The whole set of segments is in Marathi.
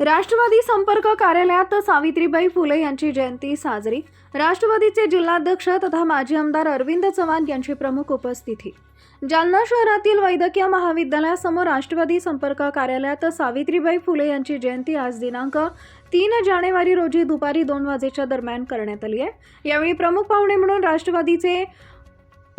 राष्ट्रवादी संपर्क कार्यालयात सावित्रीबाई फुले यांची जयंती साजरी. राष्ट्रवादीचे जिल्हाध्यक्ष तथा माजी आमदार अरविंद चव्हाण यांची प्रमुख उपस्थिती. जालना शहरातील वैद्यकीय महाविद्यालयासमोर राष्ट्रवादी संपर्क कार्यालयात सावित्रीबाई फुले यांची जयंती आज दिनांक तीन जानेवारी रोजी दुपारी दोन वाजेच्या दरम्यान करण्यात आली आहे. यावेळी प्रमुख पाहुणे म्हणून राष्ट्रवादीचे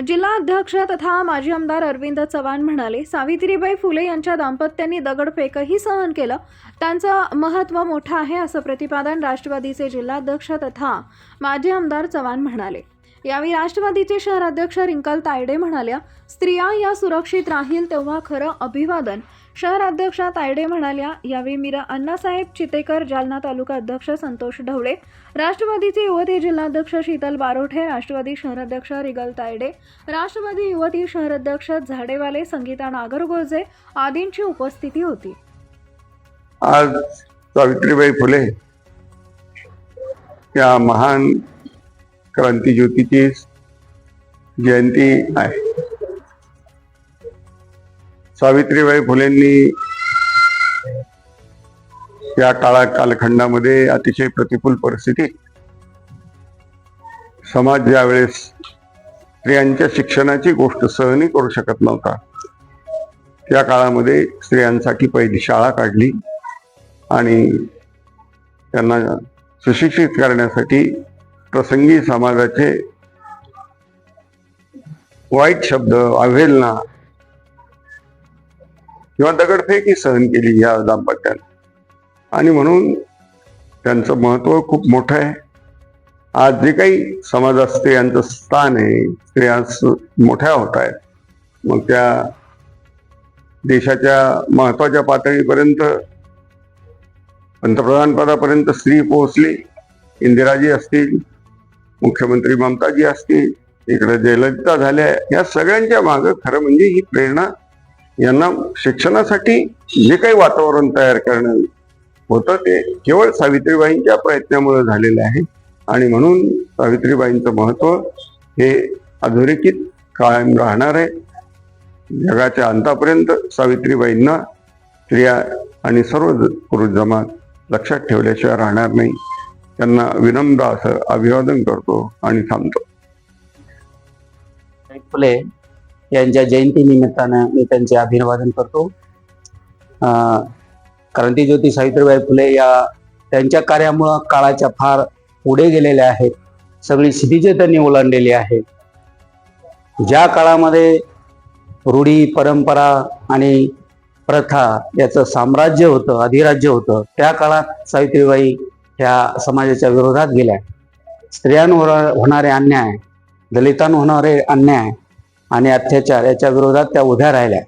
जिल्हा अध्यक्ष तथा माजी आमदार अरविंद चव्हाण म्हणाले सावित्रीबाई फुले यांच्या दाम्पत्यांनी दगडफेकही सहन केलं. त्यांचं महत्त्व मोठं आहे असं प्रतिपादन राष्ट्रवादीचे जिल्हाध्यक्ष तथा माजी आमदार चव्हाण म्हणाले. यावेळी राष्ट्रवादीचे शहराध्यक्ष रिंकल तायडे म्हणाल्या स्त्रिया या सुरक्षित राहील तेव्हा खरं अभिवादन. शहराध्यक्षा तायडे म्हणाल्या यावेळी मीरा अण्णासाहेब चितेकर जालना तालुका अध्यक्ष संतोष ढवळे राष्ट्रवादीचे युवती जिल्हाध्यक्ष शीतल बारोठे राष्ट्रवादी शहराध्यक्ष रिगल तायडे राष्ट्रवादी युवती शहराध्यक्ष झाडेवाले संगीता नागरगोजे आदींची उपस्थिती होती. आज सावित्रीबाई फुले या महान क्रांतीज्योतीची जयंती आहे. सावित्रीबाई फुलेंनी या काळा कालखंडामध्ये अतिशय प्रतिकूल परिस्थितीत समाज ज्यावेळेस स्त्रियांच्या शिक्षणाची गोष्ट सहनही करू शकत नव्हता त्या काळामध्ये स्त्रियांसाठी पहिली शाळा काढली आणि त्यांना सुशिक्षित करण्यासाठी प्रसंगी समाजाचे वाईट शब्द अवहेलना किंवा दगडफेकी सहन केली या दाम्पत्याने. आणि म्हणून त्यांचं महत्त्व खूप मोठं आहे. आज जे काही समाजात स्त्रियांचं स्थान आहे स्त्रिया मोठ्या होत आहेत. मग त्या देशाच्या महत्त्वाच्या पातळीपर्यंत पंतप्रधान पदापर्यंत स्त्री पोहोचली इंदिराजी असतील मुख्यमंत्री ममताजी असतील इकडे जयललिता झाल्या या सगळ्यांच्या मागं खरं म्हणजे ही प्रेरणा यांना शिक्षणासाठी जे काही वातावरण तयार करणं होतं ते केवळ सावित्रीबाईंच्या प्रयत्नामुळे झालेलं आहे. आणि म्हणून सावित्रीबाईंचं महत्त्व हे अधोरेखित कायम राहणार आहे. जगाच्या अंतापर्यंत सावित्रीबाईंना स्त्रिया आणि सर्व पुरुष जमात लक्षात ठेवल्याशिवाय राहणार नाही. त्यांना विनम्र असं अभिवादन करतो आणि थांबतो. फुले यांच्या जयंती निमित्तानं मी त्यांचे अभिवादन करतो. अं, क्रांतीज्योती सावित्रीबाई फुले या त्यांच्या कार्यामुळं काळाच्या फार पुढे गेलेल्या आहेत. सगळी स्थितीचे त्यांनी ओलांडलेली आहे ज्या काळामध्ये रूढी परंपरा आणि प्रथा याचं साम्राज्य होतं अधिराज्य होतं त्या काळात सावित्रीबाई ह्या समाजाच्या विरोधात गेल्या. स्त्रियांवर होणारे अन्याय दलितांवर होणारे अन्याय आणि अत्याचार याच्या विरोधात त्या उभ्या राहिल्या.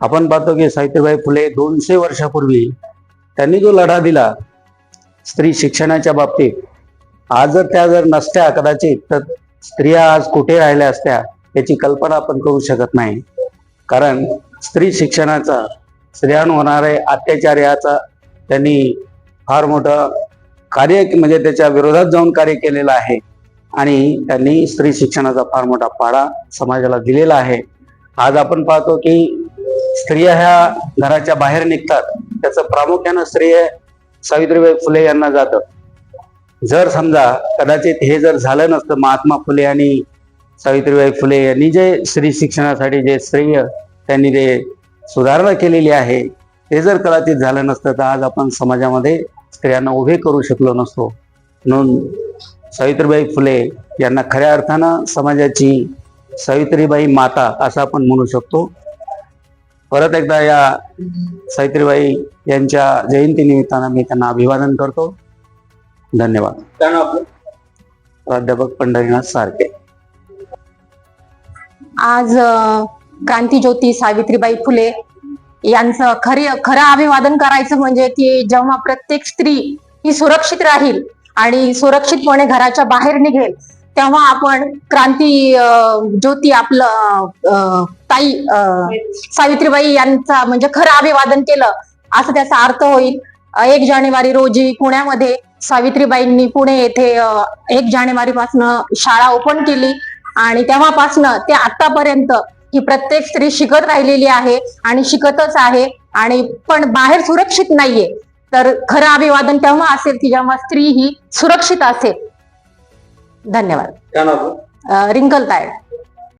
आपण पाहतो की सावित्रीबाई फुले दोनशे वर्षापूर्वी त्यांनी जो लढा दिला स्त्री शिक्षणाच्या बाबतीत आज जर त्या जर नसत्या कदाचित तर स्त्रिया आज कुठे राहिल्या असत्या याची कल्पना आपण करू शकत नाही. कारण स्त्री शिक्षणाचा स्त्रियांवर होणारे अत्याचार याचा त्यांनी फार मोठं कार्य म्हणजे त्याच्या विरोधात जाऊन कार्य केलेलं आहे. आणि त्यांनी स्त्री शिक्षणाचा फार मोठा पाडा समाजाला दिलेला आहे. आज आपण पाहतो की स्त्रिया ह्या घराच्या बाहेर निघतात. त्याचं प्रामुख्यानं स्त्रिया सावित्रीबाई फुले यांना जातं. जर समजा कदाचित हे जर झालं नसतं महात्मा फुले आणि सावित्रीबाई फुले यांनी जे स्त्री शिक्षणासाठी जे स्त्रिय त्यांनी जे सुधारणा केलेली आहे ते जर कदाचित झालं नसतं तर आज आपण समाजामध्ये स्त्रियांना उभे करू शकलो नसतो. म्हणून सावित्रीबाई फुले यांना खऱ्या अर्थानं समाजाची सावित्रीबाई माता असं आपण म्हणू शकतो. परत एकदा या सावित्रीबाई यांच्या जयंती निमित्तानं मी त्यांना अभिवादन करतो. धन्यवाद. प्राध्यापक पंढरीनाथ सारखे. आज क्रांती ज्योती सावित्रीबाई फुले यांचं खरी खरं अभिवादन करायचं म्हणजे की जेव्हा प्रत्येक स्त्री ही सुरक्षित राहील आणि सुरक्षितपणे घराच्या बाहेर निघेल तेव्हा आपण क्रांती ज्योती आपलं ताई सावित्रीबाई यांचा म्हणजे खरं अभिवादन केलं असं त्याचा अर्थ होईल. एक जानेवारी रोजी पुण्यामध्ये सावित्रीबाईंनी पुणे येथे एक जानेवारी पासून शाळा ओपन केली आणि तेव्हापासनं ते आतापर्यंत ही प्रत्येक स्त्री शिकत राहिलेली आहे आणि शिकतच आहे आणि पण बाहेर सुरक्षित नाहीये. तर खरं अभिवादन तेव्हा असेल की जेव्हा स्त्री ही सुरक्षित असेल. धन्यवाद. रिंकल तायड